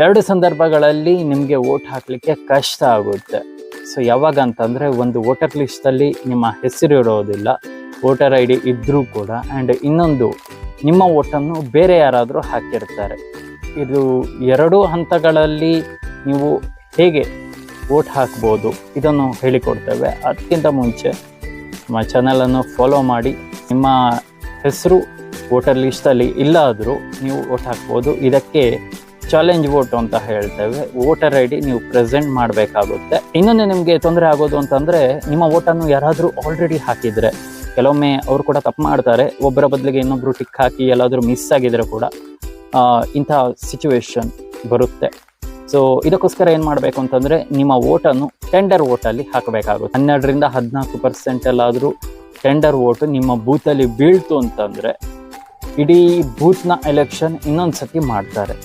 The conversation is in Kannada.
ಎರಡು ಸಂದರ್ಭಗಳಲ್ಲಿ ನಿಮಗೆ ವೋಟ್ ಹಾಕಲಿಕ್ಕೆ ಕಷ್ಟ ಆಗುತ್ತೆ. ಸೊ ಯಾವಾಗ ಅಂತಂದರೆ ಒಂದು ವೋಟರ್ ಲಿಸ್ಟಲ್ಲಿ ನಿಮ್ಮ ಹೆಸರು ಇರೋದಿಲ್ಲ, ವೋಟರ್ ಐ ಡಿ ಇದ್ದರೂ ಕೂಡ ಆ್ಯಂಡ್ ಇನ್ನೊಂದು ನಿಮ್ಮ ವೋಟನ್ನು ಬೇರೆ ಯಾರಾದರೂ ಹಾಕಿರ್ತಾರೆ. ಇದು ಎರಡೂ ಹಂತಗಳಲ್ಲಿ ನೀವು ಹೇಗೆ ವೋಟ್ ಹಾಕ್ಬೋದು ಇದನ್ನು ಹೇಳಿಕೊಡ್ತೇವೆ. ಅದಕ್ಕಿಂತ ಮುಂಚೆ ನಮ್ಮ ಚಾನಲನ್ನು ಫಾಲೋ ಮಾಡಿ, ನಿಮ್ಮ ಹೆಸರು ವೋಟರ್ ಲಿಸ್ಟಲ್ಲಿ ಇಲ್ಲಾದರೂ ನೀವು ವೋಟ್ ಹಾಕ್ಬೋದು. ಇದಕ್ಕೆ ಚಾಲೆಂಜ್ ವೋಟ್ ಅಂತ ಹೇಳ್ತೇವೆ. ವೋಟರ್ ಐ ಡಿ ನೀವು ಪ್ರೆಸೆಂಟ್ ಮಾಡಬೇಕಾಗುತ್ತೆ. ಇನ್ನೊಂದು ನಿಮಗೆ ತೊಂದರೆ ಆಗೋದು ಅಂತಂದರೆ, ನಿಮ್ಮ ವೋಟನ್ನು ಯಾರಾದರೂ ಆಲ್ರೆಡಿ ಹಾಕಿದರೆ, ಕೆಲವೊಮ್ಮೆ ಅವರು ಕೂಡ ತಪ್ಪು ಮಾಡ್ತಾರೆ. ಒಬ್ಬರ ಬದಲಿಗೆ ಇನ್ನೊಬ್ರು ಟಿಕ್ ಹಾಕಿ ಎಲ್ಲಾದರೂ ಮಿಸ್ ಆಗಿದ್ರೆ ಕೂಡ ಇಂಥ ಸಿಚುವೇಶನ್ ಬರುತ್ತೆ. ಸೊ ಇದಕ್ಕೋಸ್ಕರ ಏನು ಮಾಡಬೇಕು ಅಂತಂದರೆ, ನಿಮ್ಮ ವೋಟನ್ನು ಟೆಂಡರ್ ವೋಟಲ್ಲಿ ಹಾಕಬೇಕಾಗುತ್ತೆ. ಹನ್ನೆರಡರಿಂದ ಹದಿನಾಲ್ಕು ಪರ್ಸೆಂಟ್ ಎಲ್ಲಾದರೂ ಟೆಂಡರ್ ವೋಟು ನಿಮ್ಮ ಬೂತಲ್ಲಿ ಬೀಳ್ತು ಅಂತಂದರೆ, ಇಡೀ ಬೂತ್ನ ಎಲೆಕ್ಷನ್ ಇನ್ನೊಂದು ಸತಿ ಮಾಡ್ತಾರೆ.